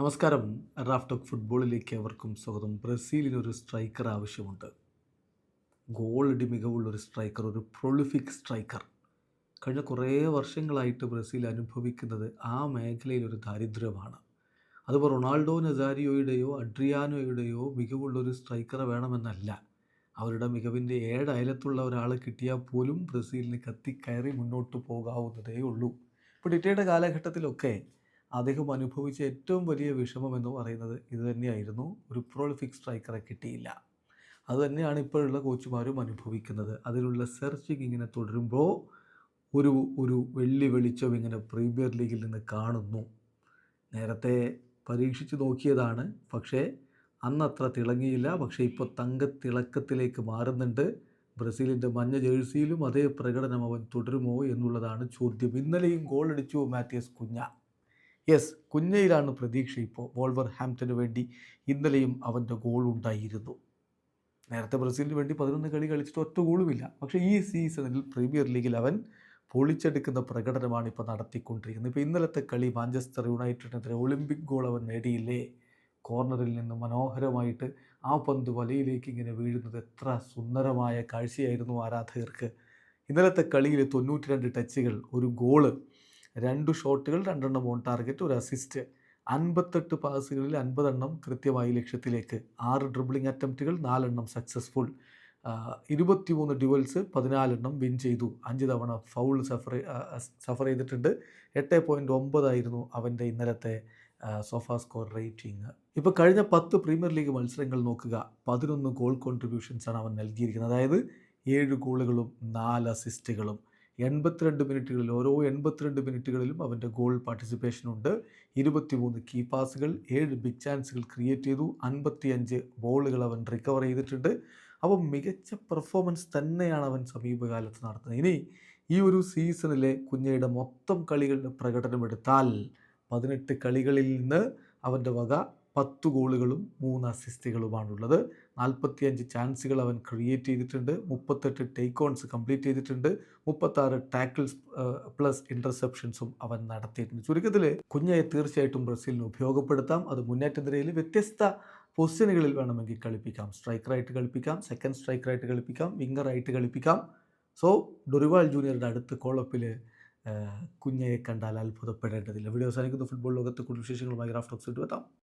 നമസ്കാരം. റാഫ്റ്റോക്ക് ഫുട്ബോളിലേക്ക് അവർക്കും സ്വാഗതം. ബ്രസീലിന് ഒരു സ്ട്രൈക്കർ ആവശ്യമുണ്ട്. ഗോളടി മികവുള്ളൊരു സ്ട്രൈക്കർ ഒരു പ്രൊളിഫിക് സ്ട്രൈക്കർ. കഴിഞ്ഞ കുറേ വർഷങ്ങളായിട്ട് ബ്രസീൽ അനുഭവിക്കുന്നത് ആ മേഖലയിലൊരു ദാരിദ്ര്യമാണ്. അതിപ്പോൾ റൊണാൾഡോ നസാരിയോയുടെയോ അഡ്രിയാനോയുടെയോ മികവുള്ളൊരു സ്ട്രൈക്കർ വേണമെന്നല്ല. അവരുടെ മികവിന്റെ ഏഴ് അയലത്തുള്ള ഒരാളെ കിട്ടിയാൽ പോലും ബ്രസീലിന് കത്തിക്കയറി മുന്നോട്ട് പോകാവുന്നതേ ഉള്ളൂ. ഇപ്പോൾ ഡിറ്റയുടെ കാലഘട്ടത്തിലൊക്കെ അദ്ദേഹം അനുഭവിച്ച ഏറ്റവും വലിയ വിഷമം എന്ന് പറയുന്നത് ഇത് തന്നെയായിരുന്നു. ഒരു പ്രോളിഫിക് സ്ട്രൈക്കറെ കിട്ടിയില്ല. അതുതന്നെയാണ് ഇപ്പോഴുള്ള കോച്ചുമാരും അനുഭവിക്കുന്നത്. അതിനുള്ള സെർച്ചിങ് ഇങ്ങനെ തുടരുമ്പോൾ ഒരു ഒരു വെള്ളി വെളിച്ചം ഇങ്ങനെ പ്രീമിയർ ലീഗിൽ നിന്ന് കാണുന്നു. നേരത്തെ പരീക്ഷിച്ച് നോക്കിയതാണ്. പക്ഷേ അന്നത്ര തിളങ്ങിയില്ല. പക്ഷേ ഇപ്പോൾ തങ്കത്തിളക്കത്തിലേക്ക് മാറുന്നുണ്ട്. ബ്രസീലിന്റെ മഞ്ഞ ജേഴ്സിയിലും അതേ പ്രകടനം അവൻ തുടരുമോ എന്നുള്ളതാണ് ചോദ്യം. ഇന്നലെയും ഗോൾ അടിച്ചു മാത്യസ് കുഞ്ഞ. യെസ് കുഞ്ഞയിലാണ് പ്രതീക്ഷ ഇപ്പോൾ. വോൾവർ ഹാംപ്റ്റന് വേണ്ടി ഇന്നലെയും അവന്റെ ഗോൾ ഉണ്ടായിരുന്നു. നേരത്തെ ബ്രസീലിന് വേണ്ടി പതിനൊന്ന് കളി കളിച്ചിട്ട് ഒറ്റ ഗോളുമില്ല പക്ഷേ ഈ സീസണിൽ പ്രീമിയർ ലീഗിൽ അവൻ പൊളിച്ചെടുക്കുന്ന പ്രകടനമാണ് ഇപ്പോൾ നടത്തിക്കൊണ്ടിരിക്കുന്നത്. ഇപ്പോൾ ഇന്നലത്തെ കളി മാഞ്ചസ്റ്റർ യുണൈറ്റഡിനെതിരെ ഒളിമ്പിക് ഗോൾ അവൻ നേടിയില്ലേ? കോർണറിൽ നിന്ന് മനോഹരമായിട്ട് ആ പന്ത് വലയിലേക്ക് ഇങ്ങനെ വീഴുന്നത് എത്ര സുന്ദരമായ കാഴ്ചയായിരുന്നു ആരാധകർക്ക്. ഇന്നലത്തെ കളിയിൽ തൊണ്ണൂറ്റി രണ്ട് ടച്ചുകൾ ഒരു ഗോൾ രണ്ട് ഷോട്ടുകൾ രണ്ടെണ്ണം ഓൺ ടാർഗറ്റ് ഒരു അസിസ്റ്റ് അൻപത്തെട്ട് പാസുകളിൽ അൻപതെണ്ണം കൃത്യമായി ലക്ഷ്യത്തിലേക്ക്. ആറ് ഡ്രിബ്ലിംഗ് അറ്റംപ്റ്റുകൾ നാലെണ്ണം സക്സസ്ഫുൾ ഇരുപത്തിമൂന്ന് ഡ്യുവൽസ് പതിനാലെണ്ണം വിൻ ചെയ്തു. അഞ്ച് തവണ ഫൗൾ സഫർ സഫർ ചെയ്തിട്ടുണ്ട്. എട്ട് പോയിന്റ് ഒമ്പതായിരുന്നു അവന്റെ ഇന്നലത്തെ സോഫ സ്കോർ റേറ്റിംഗ് ഇപ്പോൾ കഴിഞ്ഞ പത്ത് പ്രീമിയർ ലീഗ് മത്സരങ്ങൾ നോക്കുക. പതിനൊന്ന് ഗോൾ കോൺട്രിബ്യൂഷൻസാണ് അവൻ നൽകിയിരിക്കുന്നത്. അതായത് ഏഴ് ഗോളുകളും നാല് അസിസ്റ്റുകളും എൺപത്തിരണ്ട് മിനിറ്റുകളിൽ ഓരോ എൺപത്തിരണ്ട് മിനിറ്റുകളിലും അവന്റെ ഗോൾ പാർട്ടിസിപ്പേഷൻ ഉണ്ട്. ഇരുപത്തിമൂന്ന് കീ പാസുകൾ ഏഴ് ബിഗ് ചാൻസുകൾ ക്രിയേറ്റ് ചെയ്തു. അൻപത്തിയഞ്ച് ബോളുകൾ അവൻ റിക്കവർ ചെയ്തിട്ടുണ്ട്. അപ്പം മികച്ച പെർഫോമൻസ് തന്നെയാണ് അവൻ സമീപകാലത്ത് നടത്തുന്നത്. ഇനി ഈ ഒരു സീസണിലെ കുഞ്ഞയുടെ മൊത്തം കളികളുടെ പ്രകടനം എടുത്താൽ പതിനെട്ട് കളികളിൽ നിന്ന് അവന്റെ വക പത്ത് ഗോളുകളും മൂന്ന് അസിസ്റ്റുകളുമാണുള്ളത്. നാൽപ്പത്തിയഞ്ച് ചാൻസുകൾ അവൻ ക്രിയേറ്റ് ചെയ്തിട്ടുണ്ട്. മുപ്പത്തെട്ട് ടേക്ക് ഓൺസ് കംപ്ലീറ്റ് ചെയ്തിട്ടുണ്ട്. മുപ്പത്താറ് ടാക്കിൾസ് പ്ലസ് ഇന്റർസെപ്ഷൻസും അവൻ നടത്തിയിട്ടുണ്ട്. ചുരുക്കത്തിൽ കുഞ്ഞയെ തീർച്ചയായിട്ടും ബ്രസീലിന് ഉപയോഗപ്പെടുത്താം. അത് മുന്നേറ്റ നിരയിൽ വ്യത്യസ്ത പൊസിഷനുകളിൽ വേണമെങ്കിൽ കളിപ്പിക്കാം. സ്ട്രൈക്കറായിട്ട് കളിപ്പിക്കാം. സെക്കൻഡ് സ്ട്രൈക്കറായിട്ട് കളിപ്പിക്കാം. വിങ്ങറായിട്ട് കളിപ്പിക്കാം. സോ ഡൊറിവാൾ ജൂനിയറുടെ അടുത്ത കോളപ്പിൽ കുഞ്ഞയെ കണ്ടാൽ അത്ഭുതപ്പെടേണ്ടതില്ല. വീഡിയോ അവസാനിക്കുന്ന. ഫുട്ബോൾ ലോകത്തെ കൂടുതൽ വിശേഷങ്ങളുമായി റാഫ്റ്റോക്സ് ഇട്ട് എത്താം.